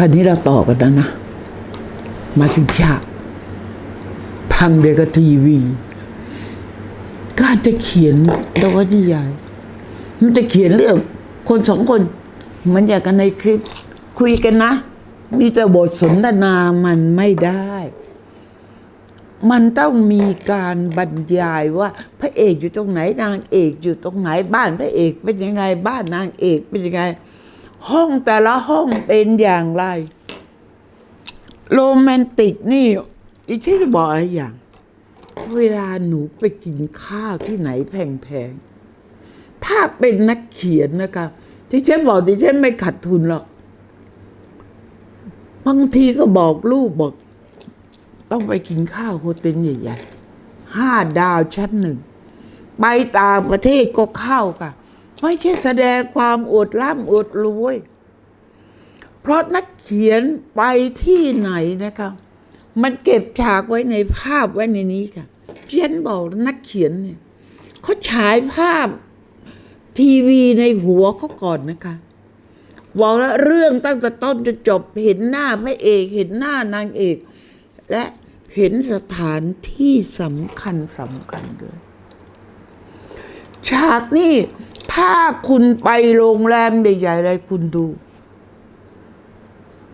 คราวนี้เราต่อกันแล้วนะ มาถึงฉากพังเดกทีวี การจะเขียนนวนิยายมันจะเขียนเรื่องคนสองคน มันอยากกันในคลิป คุยกันนะ มีแต่บทสนทนามันไม่ได้ มันต้องมีการบรรยายว่า พระเอกอยู่ตรงไหนนางเอกอยู่ตรงไหนบ้านพระเอกเป็นยังไงบ้านนางเอกเป็นยังไง ห้องแต่ละห้องเป็นอย่างไร โรแมนติกนี่อีที่จะบอกอะไรอย่าง เวลาหนูไปกินข้าวที่ไหนแพงๆ ถ้าเป็นนักเขียนนะคะที่ฉันบอกที่ฉันไม่ขัดทุนหรอก บางทีก็บอกลูกบอก ต้องไปกินข้าวโฮเทลใหญ่ๆห้าดาวชั้นหนึ่ง ไปต่างประเทศก็เข้าค่ะ ไม่ใช่แสดงความอดร่ำอดรวย เพราะนักเขียนไปที่ไหนนะคะ มันเก็บฉากไว้ในภาพไว้ในนี้ค่ะเพียนบอกนักเขียนเนี่ยเขาฉายภาพทีวีในหัวเขาก่อนนะคะบอกแล้วเรื่องตั้งแต่ต้นจนจบเห็นหน้าพระเอกเห็นหน้านางเอก และเห็นสถานที่สำคัญสำคัญด้วย ฉากนี่ ถ้าคุณไปโรงแรมใหญ่ๆอะไรคุณดู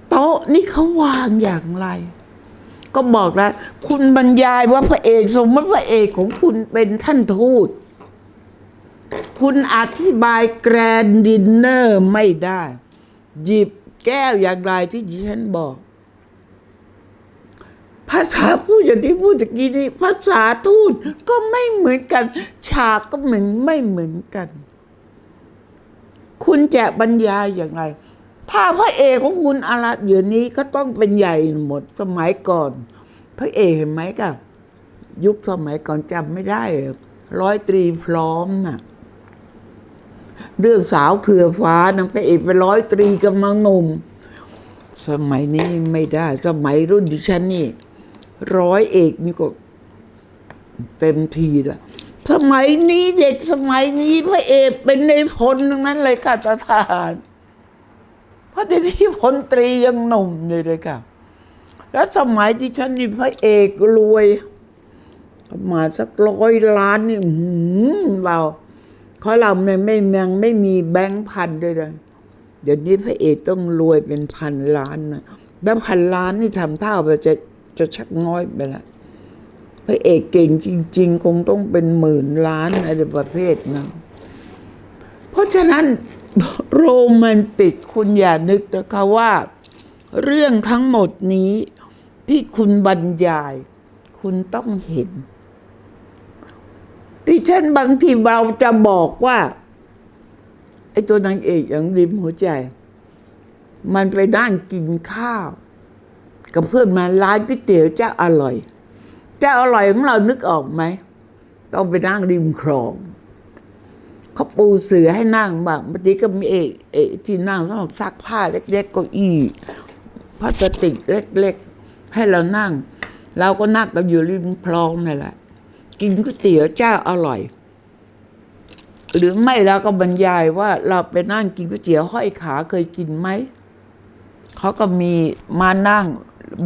โต๊ะนี่เขาวางอย่างไร ก็บอกแล้ว คุณบรรยายว่าพระเอกสมมติพระเอกของคุณเป็นท่านทูต คุณอธิบายแกรนด์ดินเนอร์ไม่ได้ หยิบแก้วอย่างไรที่ดิฉันบอก ภาษาพูดอย่างที่พูดตะกี้นี้ ภาษาทูตก็ไม่เหมือนกัน ฉากก็เหมือนไม่เหมือนกัน คุณจะบรรยายอย่างไร ถ้าพระเอกของคุณอะไรเดี๋ยวนี้ก็ต้องเป็นใหญ่หมดสมัยก่อน พระเอกเห็นไหมกับยุคสมัยก่อนจำไม่ได้ ร้อยตรีพร้อมน่ะเรื่องสาวเครือฟ้านางพระเอกเป็นร้อยตรีกำลังหนุ่มสมัยนี้ไม่ได้ สมัยรุ่นดิฉันนี่ ร้อยเอกนี่ก็เต็มทีละ สมัยนี้เด็กสมัยนี้พระเอกเป็นในพลทั้งนั้นเลยค่ะตาทหารเพราะในที่พลตรียังหนุ่มเลยเลยค่ะ แล้วสมัยที่ฉันนี่พระเอกรวยมาสักร้อยล้านนี่หือเราเขาเราไม่ไม่ยังไม่มีแบงค์พันด้วยเลยเดี๋ยวนี้พระเอกต้องรวยเป็นพันล้านนะแบงค์พันล้านนี่ทำเท่าไปจะจะชักน้อยไปละ พระเอกเก่งจริง ๆ คงต้องเป็นหมื่นล้านอะไรประเภทนั้นเพราะฉะนั้นโรแมนติกคุณอย่านึกนะคะว่า เรื่องทั้งหมดนี้ที่คุณบรรยาย คุณต้องเห็นที่ฉันบางทีเราจะบอกว่าไอ้ตัวนางเอกอย่างริมหัวใจ มันไปนั่งกินข้าว กับเพื่อนมาร้านก๋วยเตี๋ยวเจ้าอร่อย จ้าอร่อยของเรานึกออกไหม ต้องไปนั่งริมคลอง เขาปูเสือให้นั่งบ้างบางทีก็มีเอกเอกที่นั่งสำหรับซักผ้าเล็กๆเก็อี้พลาสติกเล็กๆ ให้เรานั่ง เราก็นั่งกันอยู่ริมคลองนั่นแหละ กินก๋วยเตี๋ยวเจ้าอร่อย หรือไม่เราก็บรรยายว่าเราไปนั่งกินก๋วยเตี๋ยวห้อยขาเคยกินไหมเขาก็มีมานั่ง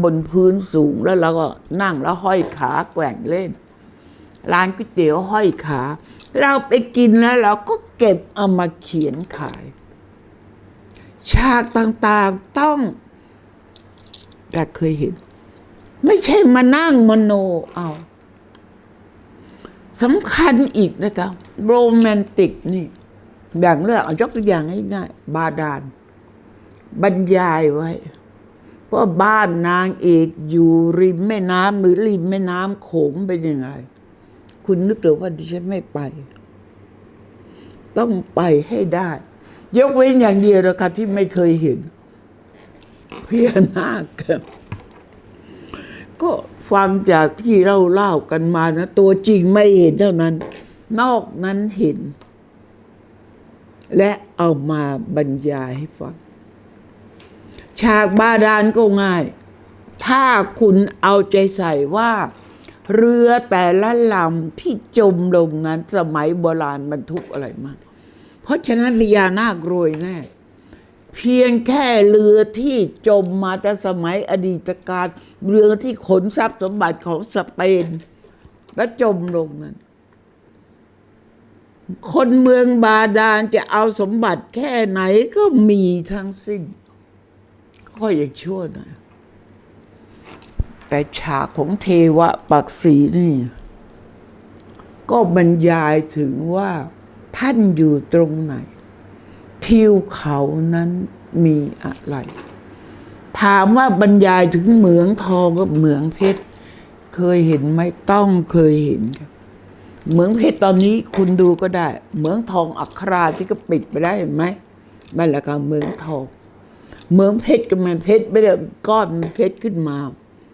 บนพื้นสูงแล้วเราก็นั่งแล้วห้อยขาแกว่งเล่น ร้านก๋วยเตี๋ยวห้อยขา เราไปกินแล้วเราก็เก็บเอามาเขียนขาย ฉากต่างๆต้อง แต่เคยเห็น ไม่ใช่มานั่งมโนเอาสำคัญอีกนะครับโรแมนติกนี่อย่างเรื่องเอายกตัวอย่างง่ายๆบาดาลบรรยายไว้ ว่าบ้านนางเอกอยู่ริมแม่น้ำหรือริมแม่น้ำโขงเป็นยังไง คุณนึกหรือว่าดิฉันไม่ไป ต้องไปให้ได้ ยกเว้นอย่างเดียวนะคะที่ไม่เคยเห็นพญานาคก็ฟังจากที่เราเล่ากันมานะ ตัวจริงไม่เห็นเท่านั้น นอกนั้นเห็น และเอามาบรรยายให้ฟัง ฉากบาดาลก็ง่าย ถ้าคุณเอาใจใส่ว่า เรือแต่ละลำที่จมลงนั้นสมัยโบราณบรรทุกอะไรมาก เพราะฉะนั้นพญานาครวยแน่เพียงแค่เรือที่จมมาแต่สมัยอดีตการเรือที่ขนทรัพย์สมบัติของสเปน และจมลงนั้น คนเมืองบาดาลจะเอาสมบัติแค่ไหนก็มีทั้งสิ้น ก็ยังชั่วหน่อยแต่ฉากของเทวะปักษีนี่ ก็บรรยายถึงว่าท่านอยู่ตรงไหน ทิวเขานั้นมีอะไร ถามว่าบรรยายถึงเหมืองทองกับเหมืองเพชร เคยเห็นไหมต้องเคยเห็นครับเหมืองเพชรตอนนี้คุณดูก็ได้ เหมืองทองอัคราที่ก็ปิดไปได้เห็นไหมนั่นแหละค่ะเหมืองทอง เหมืองเพชรก็มันเพชรไม่ได้ก้อนเพชรขึ้นมา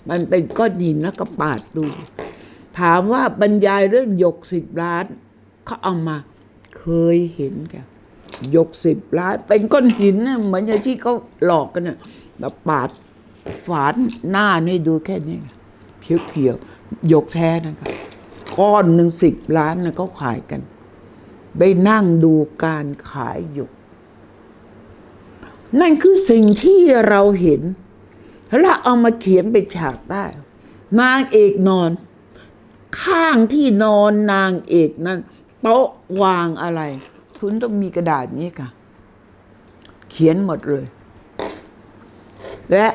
มันเป็นก้อนหินแล้วก็ปาดดู ถามว่าบรรยายเรื่องหยกสิบล้านเขาเอามาเคยเห็นกันหยกสิบล้าน เป็นก้อนหินนะเหมือนอย่างที่เขาหลอกกันน่ะแบบปาดฝานหน้านี่ดูแค่นี้เพียวๆหยกแท้นะครับก้อนหนึ่งสิบล้านนะเขาขายกัน ไปนั่งดูการขายหยก นั่นคือสิ่งที่เราเห็น แล้วเอามาเขียนเป็นฉากได้นางเอกนอน ข้างที่นอนนางเอกนั้นโต๊ะวางอะไร คุณต้องมีกระดาษนี้ค่ะ เขียนหมดเลย และ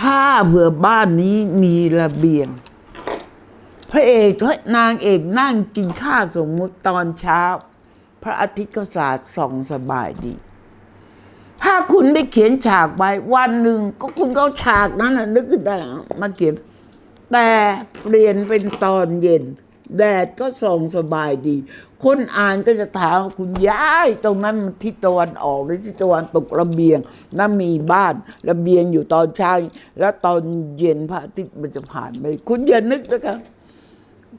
ถ้าเผื่อบ้านนี้มีระเบียง พระเอกนางเอกนั่งกินข้าวสมมุติตอนเช้า พระอาทิตย์ก็สาดส่องสบายดี ถ้าคุณไม่เขียนฉากไว้วันหนึ่งก็คุณก็เอาฉากนั้นน่ะนึกขึ้นได้มาเขียน แต่เปลี่ยนเป็นตอนเย็น แดดก็ส่องสบายดี คนอ่านก็จะถามว่าคุณย้าย ตรงนั้นมันทิศตะวันออกหรือทิศตะวันตกระเบียงนั่นมีบ้านระเบียงอยู่ตอนเช้าแล้วตอนเย็นพระอาทิตย์มันจะผ่านไปคุณอย่านึกนะครับ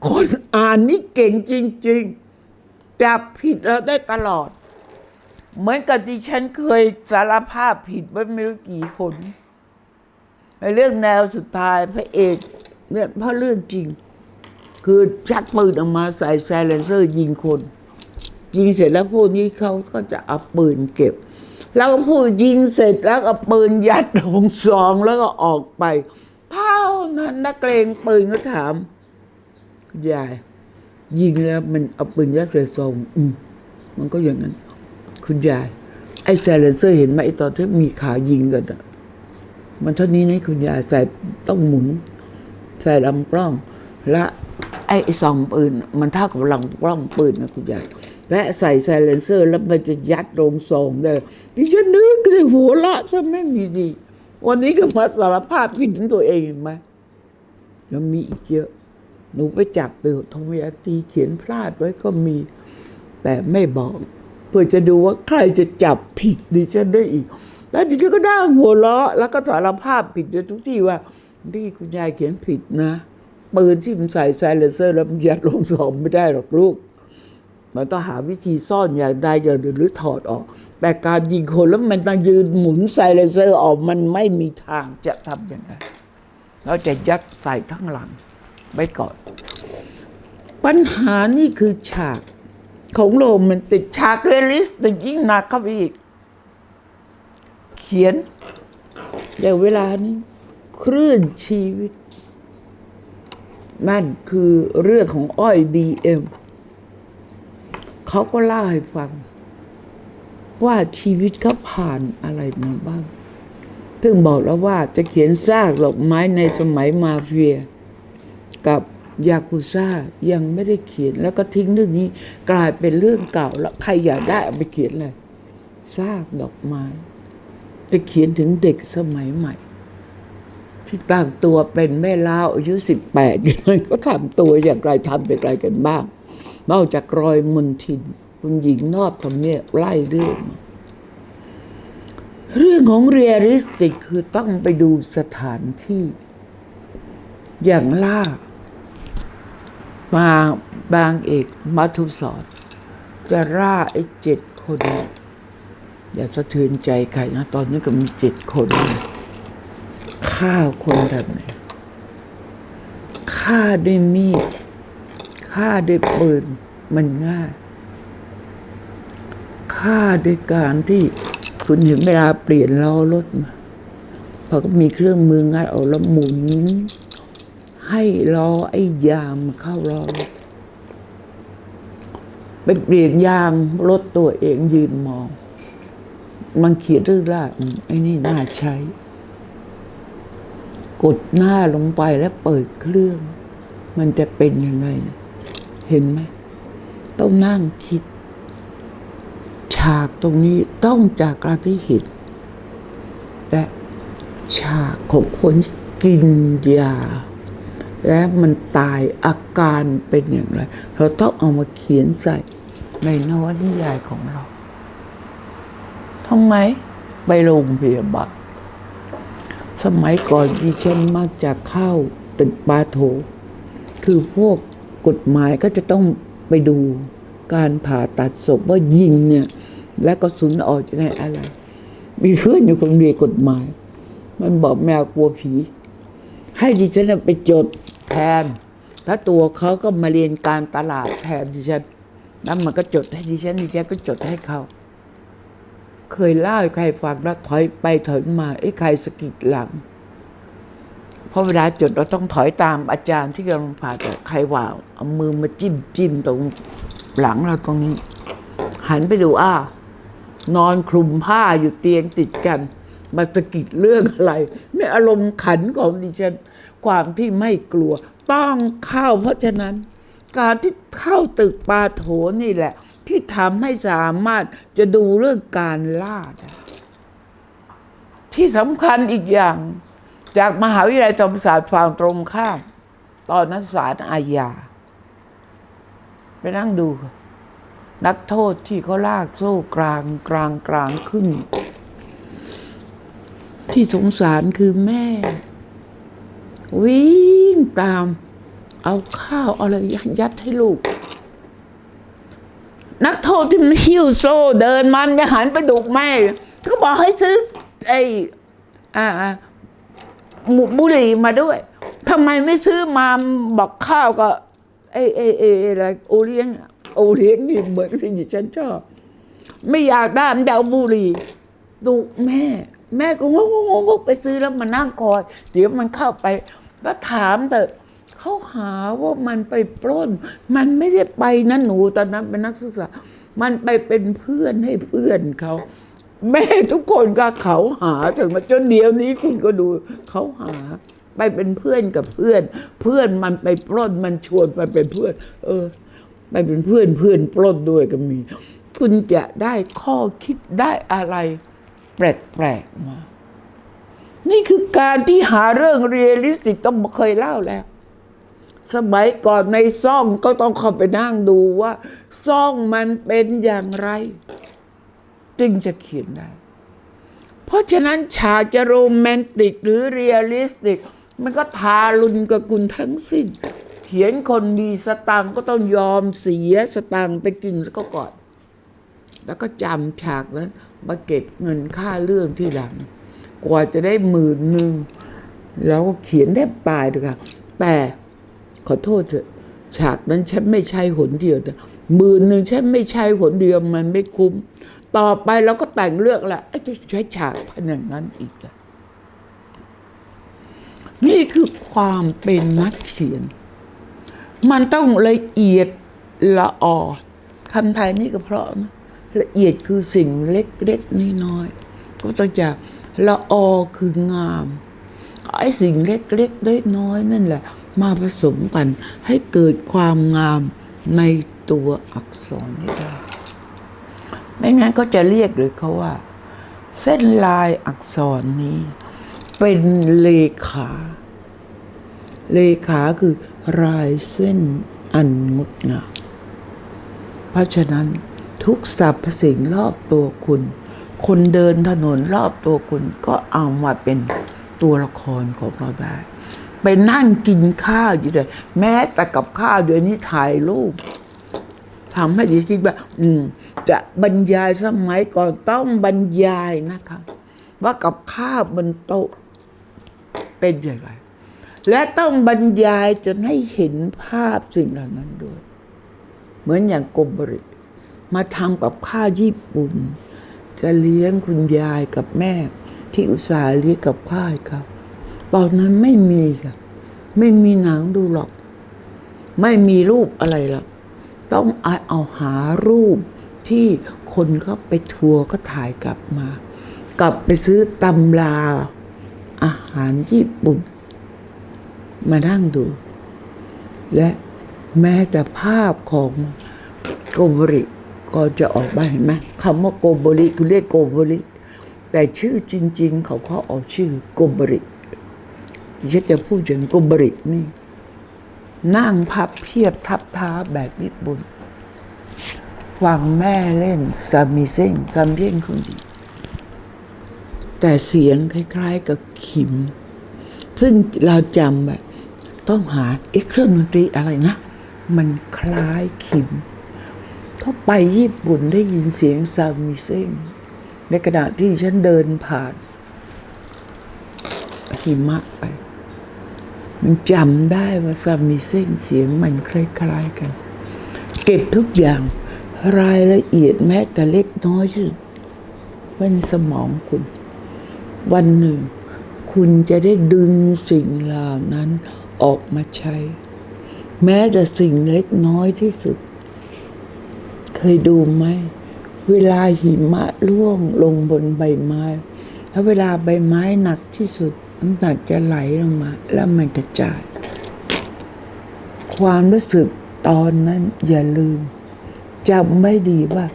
คนอ่านนี่เก่งจริง ๆจับผิดเราได้ตลอด เหมือนกับที่ฉันเคยสารภาพผิดไว้ไม่รู้กี่คนในเรื่องแนวสุดท้ายพระเอกเนี่ยเพราะเรื่องจริง คือชักปืนออกมาใส่ไซเลนเซอร์ยิงคน ยิงเสร็จแล้วพวกนี้เขาก็จะเอาปืนเก็บ แล้วก็พูดยิงเสร็จแล้วก็ปืนยัดลงซองแล้วก็ออกไปเท่านั้นนักเลงปืนก็ถามยายยิงแล้วมันเอาปืนยัดใส่ซองอืมมันก็อย่างนั้น คุณยาย ไอ้ไซเลนเซอร์เห็นไหมตอนที่มีข่าวยิงกันอะมันเท่านี้นะคุณยายใส่ต้องหมุน ใส่ลำกล้อง และไอ้ซองปืน มันเท่ากับลำกล้องปืนนะคุณยายและใส่ไซเลนเซอร์แล้วมันจะยัดลงซองได้ดิฉันนึกในหัวละถ้าไม่มีดี วันนี้ก็มาสารภาพผิดตัวเองเห็นไหมแล้วมีอีกเยอะ หนูไปจับตือทองยาตีเขียนพลาดไว้ก็มี แต่ไม่บอก เพื่อจะดูว่าใครจะจับผิดดิฉันได้อีก แล้วดิฉันก็ได้หัวเราะแล้วก็สารภาพผิดทุกที่ว่าที่คุณยายเขียนผิดนะปืนที่มันใส่ไซเลเซอร์แล้วมันยัดลงซองไม่ได้หรอกลูก มันต้องหาวิธีซ่อนอย่างใดอย่างหนึ่งหรือถอดออก แต่การยิงคนแล้วมันมายืนหมุนไซเลเซอร์ออกมันไม่มีทางจะทำอย่างนั้นเราจะยัดใส่ทั้งหลังไว้ก่อน ปัญหานี่คือฉาก ของโรแมนติกฉากเรลิสติกยิ่งหนักเข้าไปอีก เขียนอย่างเวลานี้ คลื่นชีวิต นั่นคือเรื่องของอ้อยบีเอ็มเขาก็เล่าให้ฟัง ว่าชีวิตเขาผ่านอะไรมาบ้างถึงบอกแล้วว่าจะเขียนซากดอกไม้ในสมัยมาเฟีย กับ ยากุซ่ายังไม่ได้เขียนแล้วก็ทิ้งเรื่องนี้กลายเป็นเรื่องเก่าแล้วใครอยากได้เอาไปเขียนเลยซากดอกไม้จะเขียนถึงเด็กสมัยใหม่ ที่ตั้งตัวเป็นแม่เล้าอายุสิบแปดยังไงก็ทำตัวอย่างไรทำอย่างไรกันบ้าง นอกจากรอยมนทินคุณหญิงนอบคำเนี่ยไล่เรื่องเรื่องของเรียลลิสติกคือต้องไปดูสถานที่ อย่างล่า มาบางเอกมัทุสอนจะร่าไอ้เจ็ดคนอย่าสะเทือนใจใครนะ ตอนนี้ก็มีเจ็ดคนฆ่าคนแบบไหนฆ่าด้วยมีดฆ่าด้วยปืนมันง่ายฆ่าด้วยการที่คุณเห็นเวลาเปลี่ยนล้อรถมาพอก็มีเครื่องมืองัดเอาแล้วหมุน ให้ล้อไอ้ยางมเข้าล้อรถไปเปลี่ยนยางรถตัวเองยืนมอง มันเขียนเรื่องล่าไอ้นี่น่าใช้ กดหน้าลงไปแล้วเปิดเครื่อง มันจะเป็นยังไง เห็นไหมต้องนั่งคิด ฉากตรงนี้ต้องจากการที่เห็นและฉากของคนกินยา และมันตายอาการเป็นอย่างไร เราต้องเอามาเขียนใส่ในนวนิยายของเราทำไมไปโรงพยาบาลสมัยก่อนดิฉันมักจะเข้าตึกปาโถ คือพวกกฎหมายก็จะต้องไปดูการผ่าตัดศพว่ายิงเนี่ย และก็สุนออกยังไงอะไร มีเพื่อนอยู่คนเรียนกฎหมาย มันบอกแมวกลัวผี ให้ดิฉันไปจด แทนแล้วตัวเขาก็มาเรียนการตลาดแทนดิฉันแล้วมันก็จดให้ดิฉันดิฉันก็จดให้เขา เคยเล่าให้ใครฟังแล้วถอยไปถอยมาไอ้ใครสะกิดหลังเพราะเวลาจดเราต้องถอยตามอาจารย์ที่กำลังผ่าตัดใครว่าเอามือมาจิ้มจิ้มตรงหลังเราตรงนี้ หันไปดูอ้านอนคลุมผ้าอยู่เตียงติดกัน มาสะกิดเรื่องอะไรไม่อารมณ์ขันของดิฉัน ความที่ไม่กลัว ต้องเข้า เพราะฉะนั้น การที่เข้าตึกปาโถนี่แหละ ที่ทำให้สามารถจะดูเรื่องการล่าที่สำคัญอีกอย่าง จากมหาวิทยาลัยธรรมศาสตร์ฝั่งตรงข้าม ตอนนั้นศาลอาญาไปนั่งดู นักโทษที่เขาลากโซ่กลางกลางกลางขึ้น ที่สงสารคือแม่ วิ่งตาม เอาข้าวเอาอะไรยัดให้ลูก นักโทษที่มันหิ้วโซ่เดินมันไปหันไปดุแม่ก็บอกให้ซื้อไอ้อ่าหมูบุหรี่มาด้วยทำไมไม่ซื้อมาบอกข้าวก็ไอ้ไอ้ไอ้อะไรโอเลี้ยงโอเลี้ยงนี่เหมือนสิ่งที่ฉันชอบ ไม่อยากได้มันเอาบุหรี่ดุแม่ แม่ก็งงงงงไปซื้อแล้วมานั่งคอย เดี๋ยวมันเข้าไป ก็ถามแต่เขาหาว่ามันไปปล้น มันไม่ได้ไปนะหนูตอนนั้นเป็นนักศึกษา มันไปเป็นเพื่อนให้เพื่อนเขาแม่ทุกคนก็เขาหาถึงมาจนเดียวนี้คุณก็ดูเขาหา ไปเป็นเพื่อนกับเพื่อน เพื่อนมันไปปล้นมันชวนไปเป็นเพื่อน เออ ไปเป็นเพื่อนเพื่อนปล้นด้วยก็มี คุณจะได้ข้อคิดได้อะไร แปลกๆมา นี่คือการที่หาเรื่องเรียลลิสติกต้องเคยเล่าแล้ว สมัยก่อนในซ่องก็ต้องเข้าไปนั่งดูว่า ซ่องมันเป็นอย่างไร จึงจะเขียนได้ เพราะฉะนั้นฉากจะโรแมนติกหรือเรียลลิสติก มันก็ทารุณกับคุณทั้งสิ้น เขียนคนมีสตังก็ต้องยอมเสียสตังไปกินซะก็ก่อนแล้วก็จำฉากนั้น มาเก็บเงินค่าเรื่องที่หลัง กว่าจะได้หมื่นหนึ่งแล้วก็เขียนได้ปลายเลยค่ะ แต่ขอโทษเถอะฉากนั้นฉันไม่ใช่หนเดียวแต่หมื่นหนึ่งฉันไม่ใช่หนเดียวมันไม่คุ้ม ต่อไปเราก็แต่งเรื่องละไอ้จะใช้ฉากพันอย่างนั้นอีกละนี่คือความเป็นนักเขียน มันต้องละเอียดละออคำไทยนี่ก็เพราะนะ ละเอียดคือสิ่งเล็กๆน้อยๆก็ต้องจะละออคืองามไอ้สิ่งเล็กๆน้อยๆนั่นแหละ มาผสมกันให้เกิดความงามในตัวอักษรได้ ไม่งั้นก็จะเรียกเลยเขาว่า เส้นลายอักษรนี้ เป็นเลขา เลขาคือรายเส้นอันงดงามเพราะฉะนั้น ทุกสรรพสิ่งรอบตัวคุณ คนเดินถนนรอบตัวคุณก็เอามาเป็นตัวละครของเราได้ ไปนั่งกินข้าวอยู่เลยแม้แต่กับข้าวเดี๋ยวนี้ถ่ายรูปทำให้ดิฉันคิดว่า อืม จะบรรยายสมัยก่อนต้องบรรยายนะคะ ว่ากับข้าวบนโต๊ะเป็นอย่างไร และต้องบรรยายจนให้เห็นภาพสิ่งเหล่านั้นด้วย เหมือนอย่างกบบริ มาทำกับข้าวญี่ปุ่น จะเลี้ยงคุณยายกับแม่ ที่อุตส่าห์เลี้ยงกับข้าวครับตอนนั้นไม่มีค่ะไม่มีหนังดูหรอก ไม่มีรูปอะไรหรอกต้องเอาเอาหารูปที่คนเขาไปทัวร์ก็ถ่ายกลับมา กลับไปซื้อตำราอาหารญี่ปุ่น มานั่งดู และแม้แต่ภาพของโกบริ ก็จะออกมาเห็นไหมคำว่าโกโบริคือเรียกโกโบริ แต่ชื่อจริง ๆ เขาเขาออกชื่อโกโบริฉันจะพูดถึงโกโบรินี่ นั่งพับเพียบทับเท้าแบบญี่ปุ่นฟังแม่เล่นซามิเซ็งซามเซ็งคุณดี แต่เสียงคล้าย ๆ กับขิม ซึ่งเราจำแบบต้องหาเอ๊ะเครื่องดนตรีอะไรนะ มันคล้ายขิม เขาไปญี่ปุ่นได้ยินเสียงซามิเซงในขณะที่ฉันเดินผ่านหิมะไป มันจำได้ว่าซามิเส้นเสียงมันคล้ายๆกัน เก็บทุกอย่างรายละเอียดแม้แต่เล็กน้อยที่สุดไว้ในสมองคุณ วันหนึ่ง คุณจะได้ดึงสิ่งเหล่านั้นออกมาใช้ แม้แต่สิ่งเล็กน้อยที่สุด ยดูไหม เวลาหิมะร่วงลงบนใบไม้ถ้าเวลาใบไม้หนักที่สุดน้ำหนักจะไหลลงมา แล้วมันกระจาย ความรู้สึกตอนนั้นอย่าลืมจำไม่ดีว่า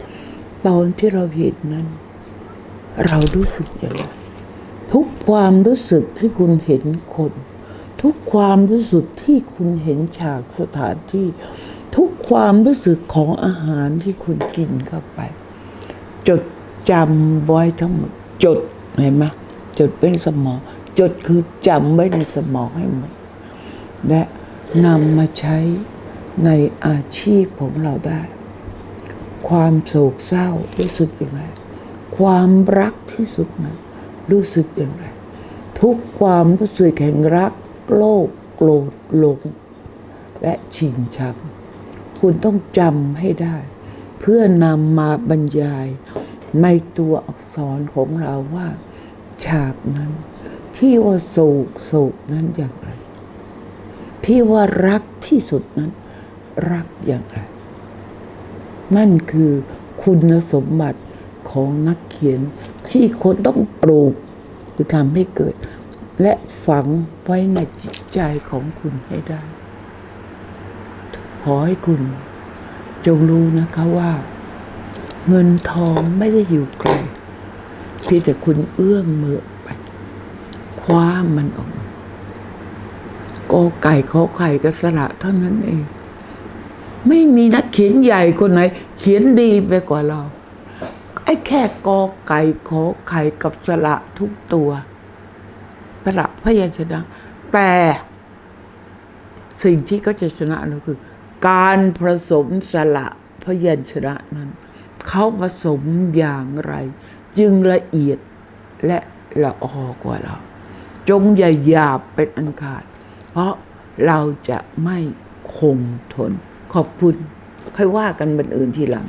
ตอนที่เราเห็นนั้น เรารู้สึกอย่างไรทุกความรู้สึกที่คุณเห็นคน ทุกความรู้สึกที่คุณเห็นฉากสถานที่ ทุกความรู้สึกของอาหารที่คุณกินเข้าไป จดจำไว้ทั้งหมดจดเห็นไหมจดเป็นสมอง จดคือจำไว้ในสมองให้หมด และนำมาใช้ในอาชีพของเราได้ ความโศกเศร้ารู้สึกอย่างไร ความรักที่สุดนั้นรู้สึกอย่างไร ทุกความรู้สึกแห่งรักโลภโกรธหลงและชิงชัง คุณต้องจำให้ได้ เพื่อนำมาบรรยายในตัวอักษรของเราว่า ฉากนั้น ที่ว่าโศกโศกนั้นอย่างไร ที่ว่ารักที่สุดนั้น รักอย่างไร นั่นคือคุณสมบัติของนักเขียนที่คนต้องปลูกคือทำให้เกิด และฝังไว้ในจิตใจของคุณให้ได้ ขอให้คุณ จงรู้นะคะว่า เงินทองไม่ได้อยู่ไกลเพียงแต่คุณเอื้อมมือไปคว้ามันออกกอไก่ขอไข่กับสระเท่านั้นเอง ไม่มีนักเขียนใหญ่คนไหน เขียนดีไปกว่าเรา ไอ้แค่กอไก่ขอไข่กับสระทุกตัวสระพยัญชนะแต่สิ่งที่ก็จะชนะเราคือ การผสมสละพยัญชนะนั้น เขาผสมอย่างไร จึงละเอียดและละออกว่าเรา จงอย่าหยาบเป็นอันขาด เพราะเราจะไม่คงทน ขอบคุณ ค่อยว่ากันบันอื่นทีหลัง